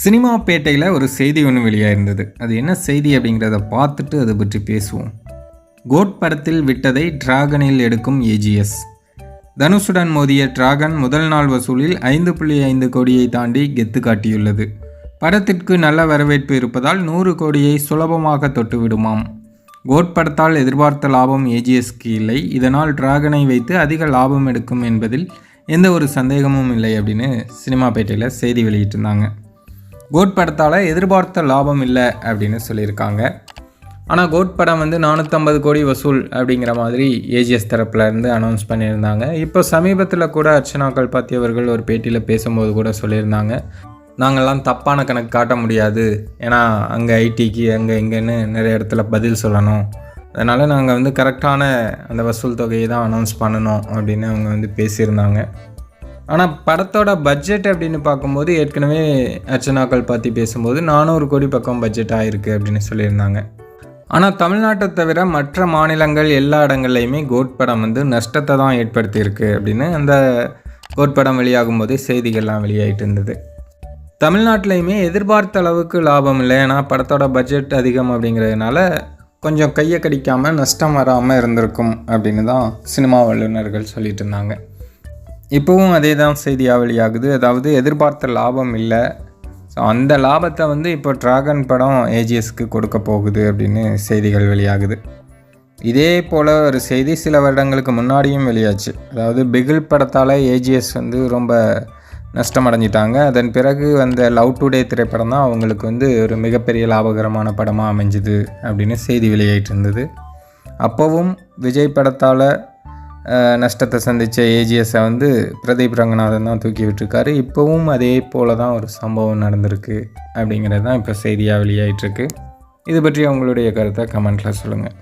Cinema பேட்டையில் ஒரு செய்தி ஒன்று வெளியாயிருந்தது. அது என்ன செய்தி அப்படிங்கிறத பார்த்துட்டு அதை பற்றி பேசுவோம். கோட் படத்தில் விட்டதை டிராகனில் எடுக்கும் ஏஜிஎஸ் தனுஷுடன் மோதிய டிராகன் முதல் நாள் வசூலில் ஐந்து புள்ளி ஐந்து கோடியை தாண்டி கெத்து காட்டியுள்ளது. படத்திற்கு நல்ல வரவேற்பு இருப்பதால் நூறு கோடியை சுலபமாக தொட்டு விடுமாம் கோட் படத்தால் எதிர்பார்த்த லாபம் ஏஜிஎஸ்க்கு இல்லை. இதனால் டிராகனை வைத்து அதிக லாபம் எடுக்கும் என்பதில் எந்த ஒரு சந்தேகமும் இல்லை அப்படின்னு சினிமா பேட்டையில் செய்தி வெளியிட்டிருந்தாங்க. கோட் படத்தால் எதிர்பார்த்த லாபம் இல்லை அப்படின்னு சொல்லியிருக்காங்க. ஆனால் கோட் படம் வந்து நானூற்றம்பது கோடி வசூல் அப்படிங்கிற மாதிரி ஏஜிஎஸ் தரப்புலேருந்து அனௌன்ஸ் பண்ணியிருந்தாங்க. இப்போ சமீபத்தில் கூட அர்ச்சனா கல்பாத்தி அவர்கள் ஒரு பேட்டியில் பேசும்போது கூட சொல்லியிருந்தாங்க. நாங்கள்லாம் தப்பான கணக்கு காட்ட முடியாது. ஏன்னா அங்கே ஐடிக்கு அங்கே இங்கேன்னு நிறைய இடத்துல பதில் சொல்லணும். அதனால் நாங்கள் வந்து கரெக்டான அந்த வசூல் தொகையை தான் அனௌன்ஸ் பண்ணணும் அப்படின்னு அவங்க வந்து பேசியிருந்தாங்க. ஆனால் படத்தோட பட்ஜெட் அப்படின்னு பார்க்கும்போது ஏற்கனவே அர்ச்சனாக்கள் பற்றி பேசும்போது நானூறு கோடி பக்கம் பட்ஜெட் ஆகிருக்கு அப்படின்னு சொல்லியிருந்தாங்க. ஆனால் தமிழ்நாட்டை தவிர மற்ற மாநிலங்கள் எல்லா இடங்கள்லையுமே கோட் படம் வந்து நஷ்டத்தை தான் ஏற்படுத்தியிருக்கு அப்படின்னு அந்த கோட் படம் வெளியாகும் போதே செய்திகள்லாம் வெளியாகிட்டு இருந்தது. தமிழ்நாட்டிலையுமே எதிர்பார்த்த அளவுக்கு லாபம் இல்லை. ஏன்னா படத்தோட பட்ஜெட் அதிகம் அப்படிங்கிறதுனால கொஞ்சம் கையை கடிக்காமல் நஷ்டம் வராமல் இருந்திருக்கும் அப்படின்னு தான் சினிமா வல்லுநர்கள் சொல்லிட்டு இருந்தாங்க. இப்போவும் அதே தான் செய்தியாக வெளியாகுது அதாவது எதிர்பார்த்த லாபம் இல்லை. ஸோ அந்த லாபத்தை வந்து இப்போ டிராகன் படம் ஏஜிஎஸ்க்கு கொடுக்க போகுது அப்படின்னு செய்திகள் வெளியாகுது. இதே போல் ஒரு செய்தி சில வருடங்களுக்கு முன்னாடியும் வெளியாச்சு. அதாவது பிகில் படத்தால் ஏஜிஎஸ் வந்து ரொம்ப நஷ்டமடைஞ்சிட்டாங்க. அதன் பிறகு வந்த லவ் டுடே திரைப்படம் தான் அவங்களுக்கு வந்து ஒரு மிகப்பெரிய லாபகரமான படமாக அமைஞ்சுது அப்படின்னு செய்தி வெளியாகிட்டு இருந்தது அப்போவும் விஜய் படத்தால் நஷ்டத்தை சந்தித்த ஏஜிஎஸை வந்து பிரதீப் ரங்கநாதன் தான் தூக்கி விட்டுருக்காரு. இப்போவும் அதே போல் தான் ஒரு சம்பவம் நடந்திருக்கு அப்படிங்கிறது தான் இப்போ செய்தியாக வெளியாயிட்டிருக்கு இது பற்றி உங்களுடைய கருத்தை கமெண்ட்டில் சொல்லுங்கள்